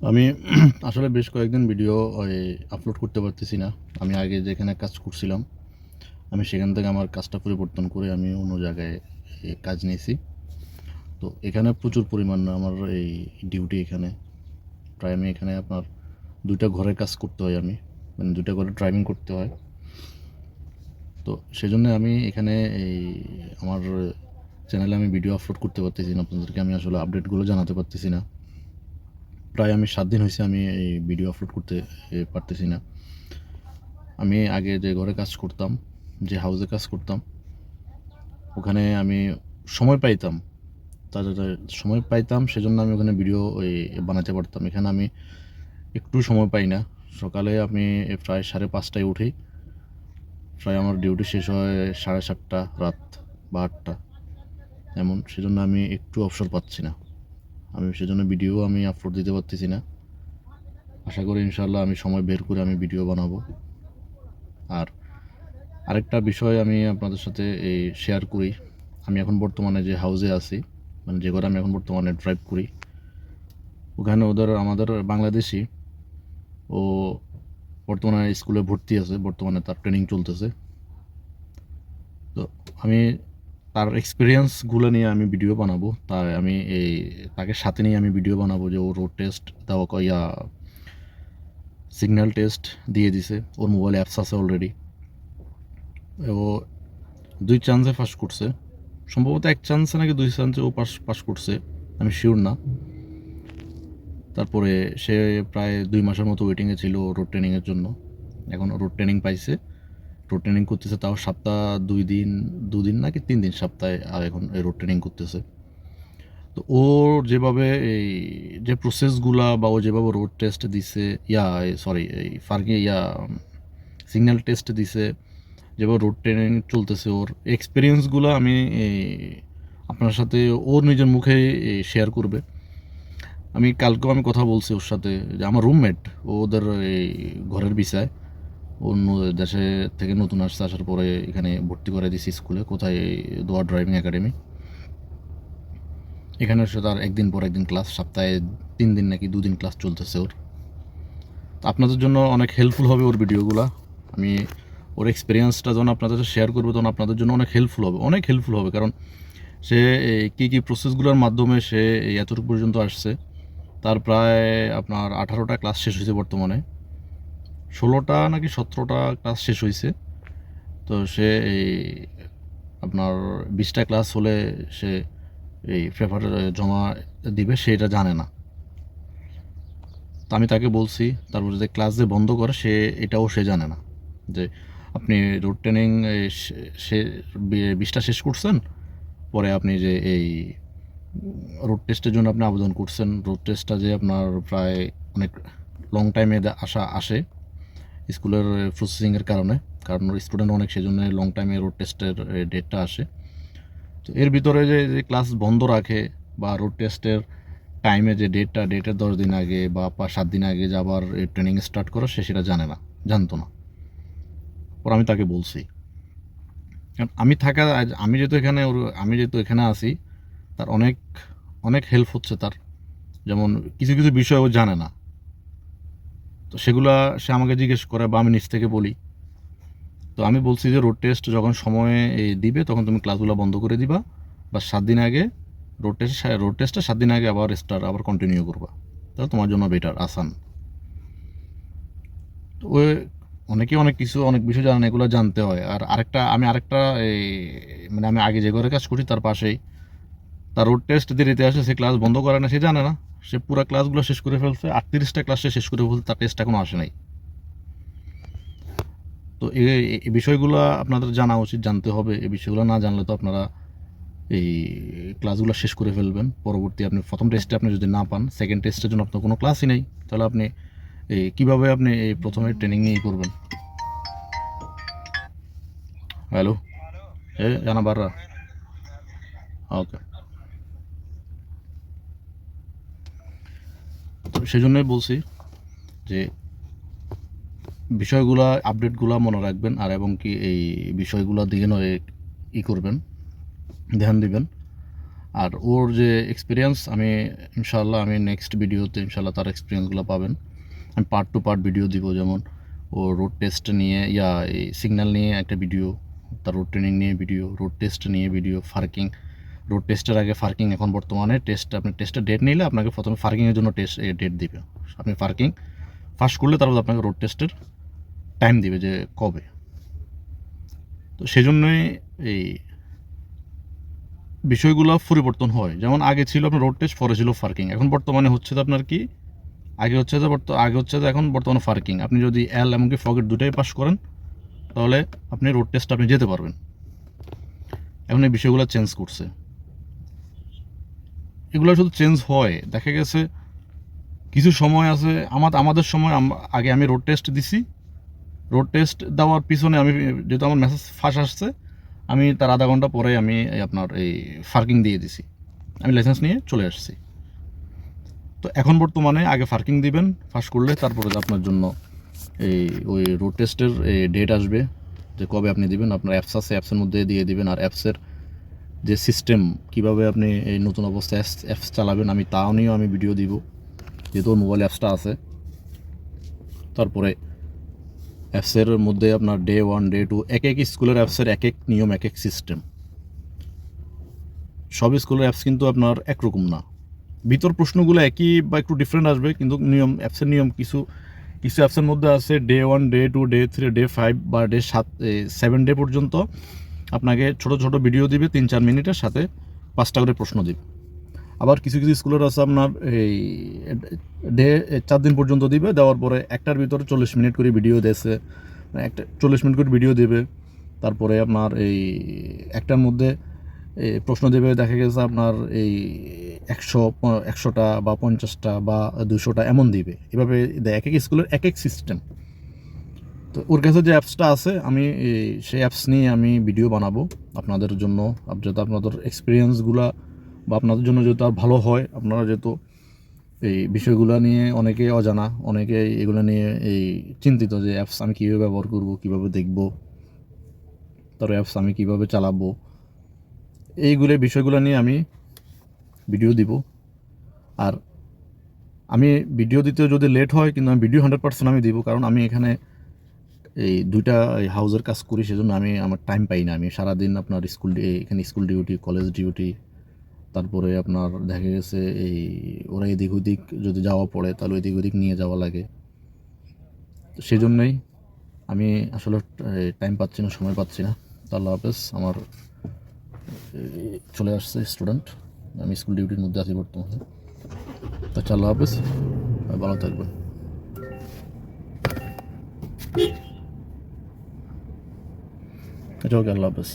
আমি আসলে বেশ কয়েকদিন ভিডিও আপলোড করতে পারতেছি না। আমি আগে যেখানে কাজ করছিলাম, আমি সেখান থেকে আমার কাজটা পরিবর্তন করে আমি অন্য জায়গায় কাজ নিয়েছি। তো এখানে প্রচুর পরিমাণ আমার এই ডিউটি এখানে। প্রায় আমি এখানে আপনার দুইটা ঘরে কাজ করতে হয় আমি মানে দুইটা ঘরে ড্রাইভিং করতে হয়। তো সেজন্য আমি এখানে এই আমার চ্যানেলে আমি ভিডিও আপলোড করতে পারতেছি না। আপনাদেরকে আমি আসলে আপডেটগুলো জানাতে পারতেছি না। প্রায় আমি সাত দিন হয়েছে আমি এই ভিডিও আপলোড করতে পারতেছি না। আমি আগে যে ঘরে কাজ করতাম, যে হাউসে কাজ করতাম, ওখানে আমি সময় পাইতাম। তাদের সময় পাইতাম, সেজন্য আমি ওখানে ভিডিও বানাতে পারতাম। এখানে আমি একটু সময় পাই না। সকালে আমি প্রায় সাড়ে পাঁচটায় উঠি। প্রায় আমার ডিউটি শেষ হয় সাড়ে সাতটা, রাত বা আটটা। এমন, সেজন্য আমি একটু অবসর পাচ্ছি না। আমি সেজন্য ভিডিও আমি আপলোড দিতে পারতেছি না। আশা করি ইনশাল্লাহ আমি সময় বের করে আমি ভিডিও বানাবো। আর আরেকটা বিষয় আমি আপনাদের সাথে এই শেয়ার করি। আমি এখন বর্তমানে যে হাউসে আছি মানে যে ঘরে আমি এখন বর্তমানে ড্রাইভ করি, ওখানে ওদের, আমাদের বাংলাদেশি ও বর্তমানে স্কুলে ভর্তি আছে, বর্তমানে তার ট্রেনিং চলতেছে। তো আমি তার এক্সপিরিয়েন্সগুলো নিয়ে আমি ভিডিও বানাবো। তাই আমি এই, তাকে সাথে নিয়ে আমি ভিডিও বানাবো যে ও রোড টেস্ট ক- ইয়া সিগন্যাল টেস্ট দিয়ে দিছে। ওর মোবাইল অ্যাপস আছে অলরেডি ও দুই চান্সে পাস করছে। সম্ভবত এক চান্সে নাকি দুই চান্সে ও পাস পাস করছে। আমি শিওর না। তারপরে সে প্রায় দুই মাসের মতো ওয়েটিংয়ে ছিল রোড ট্রেনিংয়ের জন্য। এখন রোড ট্রেনিং পাইছে। রোড ট্রেনিং করতেছে তাও সপ্তাহ দুই দিন দুদিন নাকি তিন দিন সপ্তাহে আর এখন রোড ট্রেনিং করতেছে। তো ওর যেভাবে এই যে প্রসেসগুলা বা ও যেভাবে রোড টেস্ট দিছে ইয়া সরি এই ফার্গে ইয়া সিগন্যাল টেস্ট দিছে যেভাবে রোড ট্রেনিং চলতেছে ওর এক্সপিরিয়েন্সগুলো আমি এই, আপনার সাথে ওর নিজের মুখে শেয়ার করবে। আমি কালকেও আমি কথা বলছি ওর সাথে যে আমার রুমমেট ওদের এই ঘরের বিষয়। ন- দেশে থেকে নতুন আসছে, আসার পরে এখানে ভর্তি করে দিয়েছি স্কুলে। কোথায়? দোয়া ড্রাইভিং একাডেমি। এখানে এসে তার একদিন পর একদিন ক্লাস, সপ্তাহে তিন দিন নাকি দুদিন ক্লাস চলতেছে ওর। আপনাদের জন্য অনেক হেল্পফুল হবে ওর ভিডিওগুলো। আমি ওর এক্সপিরিয়েন্সটা যখন আপনাদের সাথে শেয়ার করব, তখন আপনাদের জন্য অনেক হেল্পফুল হবে, অনেক হেল্পফুল হবে। কারণ সে কী কী প্রসেসগুলোর মাধ্যমে সে এতটুকু পর্যন্ত আসছে। তার প্রায় আপনার আঠারোটা ক্লাস শেষ হয়েছে বর্তমানে। ষোলোটা নাকি সতেরোটা ক্লাস শেষ হয়েছে তো সে এই আপনার বিশটা ক্লাস হলে সে এই পেপার জমা দিবে সেটা জানে না। আমি তাকে বলছি, তারপর যে ক্লাস যে বন্ধ করে, সে এটাও সে জানে না। যে আপনি রোড ট্রেনিং সে বিশটা শেষ করছেন, পরে আপনি যে এই রোড টেস্টের জন্য আপনি আবেদন করছেন। রোড টেস্টটা যে আপনার প্রায় অনেক লং টাইমে আসা, আসে। স্কুলের প্রসেসিংয়ের কারণে। কারণ স্টুডেন্ট অনেক সেই জন্য লং টাইমে রোড টেস্টের ডেটটা আসে। তো এর ভিতরে যে যে ক্লাস বন্ধ রাখে বা রোড টেস্টের টাইমে যে ডেটটা ডেটের দশ দিন আগে বা সাত দিন আগে যে আবার ট্রেনিং স্টার্ট করে, সে সেটা জানে না, জানতো না। ওর আমি তাকে বলছি। আমি থাকা আমি যেহেতু এখানে, ওর- আমি যেহেতু এখানে আছি, তার অনেক অনেক হেল্প হচ্ছে তার। যেমন কিছু কিছু বিষয় ও জানে না। তো সেগুলা সে আমাকে জিজ্ঞেস করে বা আমি নিজ থেকে বলি। তো আমি বলছি যে রোড টেস্ট যখন সময়ে দিবে, তখন তুমি ক্লাসগুলো বন্ধ করে দিবা বা সাত দিন আগে রোড টেস্ট রোড টেস্টটা সাত দিন আগে আবার স্টার্ট আবার কন্টিনিউ করবা। তাহলে তোমার জন্য বেটার আসান। তো ওই অনেকে অনেক কিছু, অনেক বিষয় জানেন, এগুলো জানতে হয়। আর আরেকটা, আমি আরেকটা এই মানে আমি আগে যে ঘরে কাজ করি তার পাশেই। তার রোড টেস্ট দেরিতে আসে, সে ক্লাস বন্ধ করে না, সে জানে না। সে পুরো ক্লাসগুলো শেষ করে ফেলছে আটত্রিশটা ক্লাস সে শেষ করে ফেলছে তার টেস্ট এখনও আসে নাই। তো এই বিষয়গুলো আপনাদের জানা উচিত জানতে হবে। এই বিষয়গুলো না জানলে তো আপনারা এই ক্লাসগুলো শেষ করে ফেলবেন। পরবর্তী আপনি প্রথম টেস্টে আপনি যদি না পান সেকেন্ড টেস্টের জন্য আপনার কোনো ক্লাসই নেই তাহলে আপনি এই কীভাবে আপনি এই প্রথমে ট্রেনিং নিয়ে করবেন? হ্যালো এ জানা বাররা? ওকে তো সেই জন্যই বলছি যে বিষয়গুলা আপডেটগুলা মনে রাখবেন আর এবং কি এই বিষয়গুলো দিকে নয়, ই করবেন, ধ্যান দিবেন। আর ওর যে এক্সপিরিয়েন্স আমি ইনশাল্লাহ আমি নেক্সট ভিডিওতে ইনশাল্লাহ তার এক্সপিরিয়েন্সগুলো পাবেন। আমি পার্ট টু পার্ট ভিডিও দিব, যেমন ও রোড টেস্ট নিয়ে, ইয়া, এই সিগন্যাল নিয়ে একটা ভিডিও তার রোড ট্রেনিং নিয়ে ভিডিও রোড টেস্ট নিয়ে ভিডিও ফার্কিং রোড টেস্টের আগে ফার্কিং এখন বর্তমানে টেস্ট আপনি টেস্টের ডেট নিলে আপনাকে প্রথমে ফার্কিংয়ের জন্য টেস্ট ডেট দিবে। আপনি ফার্কিং ফার্স্ট করলে তারপর আপনাকে রোড টেস্টের টাইম দিবে যে কবে। তো সেজন্যই এই বিষয়গুলো পরিবর্তন হয়। যেমন আগে ছিল আপনার রোড টেস্ট পরে ছিল ফার্কিং এখন বর্তমানে হচ্ছে তো আপনার কি? আগে হচ্ছে বর্ত- আগে হচ্ছে যে এখন বর্তমানে ফার্কিং আপনি যদি এল এমনকি ফকেট দুটাই পাস করেন, তাহলে আপনি রোড টেস্ট আপনি যেতে পারবেন। এখন এই বিষয়গুলো চেঞ্জ করছে। এগুলো শুধু চেঞ্জ হয়। দেখা গেছে কিছু সময় আছে, আমার, আমাদের সময় আগে আমি রোড টেস্ট দিছি। রোড টেস্ট দেওয়ার পিছনে আমি, যেহেতু আমার মেসেজ ফাঁস আসছে, আমি তার আধা ঘণ্টা পরে আমি আপনার এই ফার্কিং দিয়ে দিছি। আমি লাইসেন্স নিয়ে চলে আসছি। তো এখন বর্তমানে আগে ফার্কিং দিবেন ফার্স্ট করলে তারপরে আপনার জন্য এই, ওই রোড টেস্টের ডেট আসবে যে কবে আপনি দিবেন। আপনার অ্যাপস আছে অ্যাপসের মধ্যে দিয়ে দিবেন আর অ্যাপসের যে সিস্টেম কীভাবে আপনি এই নতুন অবস্থায় অ্যাপস অ্যাপস চালাবেন, আমি তাও নিয়েও আমি ভিডিও দিব। যেহেতু মোবাইল অ্যাপসটা আছে। তারপরে অ্যাপসের মধ্যে আপনার ডে ওয়ান ডে টু এক এক স্কুলের অ্যাপসের এক এক নিয়ম, এক এক সিস্টেম সব স্কুলের অ্যাপস কিন্তু আপনার একরকম না। ভিতর প্রশ্নগুলো একই বা একটু ডিফারেন্ট আসবে, কিন্তু নিয়ম অ্যাপসের নিয়ম কিছু কিছু অ্যাপসের মধ্যে আছে day one day two day three day five বা ডে সাত সেভেন ডে পর্যন্ত। আপনাকে ছোট ছোট ভিডিও দিবে, তিন চার মিনিটের সাথে পাঁচটা করে প্রশ্ন দিবে। আবার কিছু কিছু স্কুলের আছে আপনার এই ডে, চার দিন পর্যন্ত দিবে, দেওয়ার পরে একটার ভিতরে চল্লিশ মিনিট করে ভিডিও দিয়েছে একটা, চল্লিশ মিনিট করে ভিডিও দেবে। তারপরে আপনার এই একটার মধ্যে প্রশ্ন দেবে, দেখা গেছে আপনার এই একশো, একশোটা বা পঞ্চাশটা বা দুশোটা এমন দিবে। এভাবে এক এক স্কুলের এক এক সিস্টেম তো ওর কাছে যে অ্যাপসটা আছে, আমি সেই অ্যাপস নিয়ে আমি ভিডিও বানাবো। আপনাদের জন্য যাতে আপনাদের এক্সপিরিয়েন্সগুলা বা আপনাদের জন্য যেহেতু আর ভালো হয়, আপনারা যেহেতু এই বিষয়গুলো নিয়ে অনেকে অজানা, অনেকে এগুলো নিয়ে এই চিন্তিত যে অ্যাপস আমি কীভাবে ব্যবহার করব, কীভাবে দেখব তার অ্যাপস আমি কীভাবে চালাবো, এইগুলো বিষয়গুলো নিয়ে আমি ভিডিও দিব। আর আমি ভিডিও দিতে যদি লেট হয়, কিন্তু আমি ভিডিও হান্ড্রেড পার্সেন্ট আমি দিব, কারণ আমি এখানে এই দুইটা, এই হাউসের কাজ করি সেজন্য আমি আমার টাইম পাই না। আমি সারাদিন আপনার স্কুল এখানে স্কুল ডিউটি কলেজ ডিউটি তারপরে আপনার দেখা গেছে এই ওরা এদিক ওদিক যদি যাওয়া পড়ে, তাহলে এদিক ওদিক নিয়ে যাওয়া লাগে। সেই জন্যই আমি আসলে টাইম পাচ্ছি না, সময় পাচ্ছি না। আল্লাহ হাফেজ, আমার চলে আসছে স্টুডেন্ট আমি স্কুল ডিউটির মধ্যে আছি বর্তমানে। তো আল্লাহ হাফেজ, ভালো থাকবেন। এটা ওকে আল্লাহ হাফেজ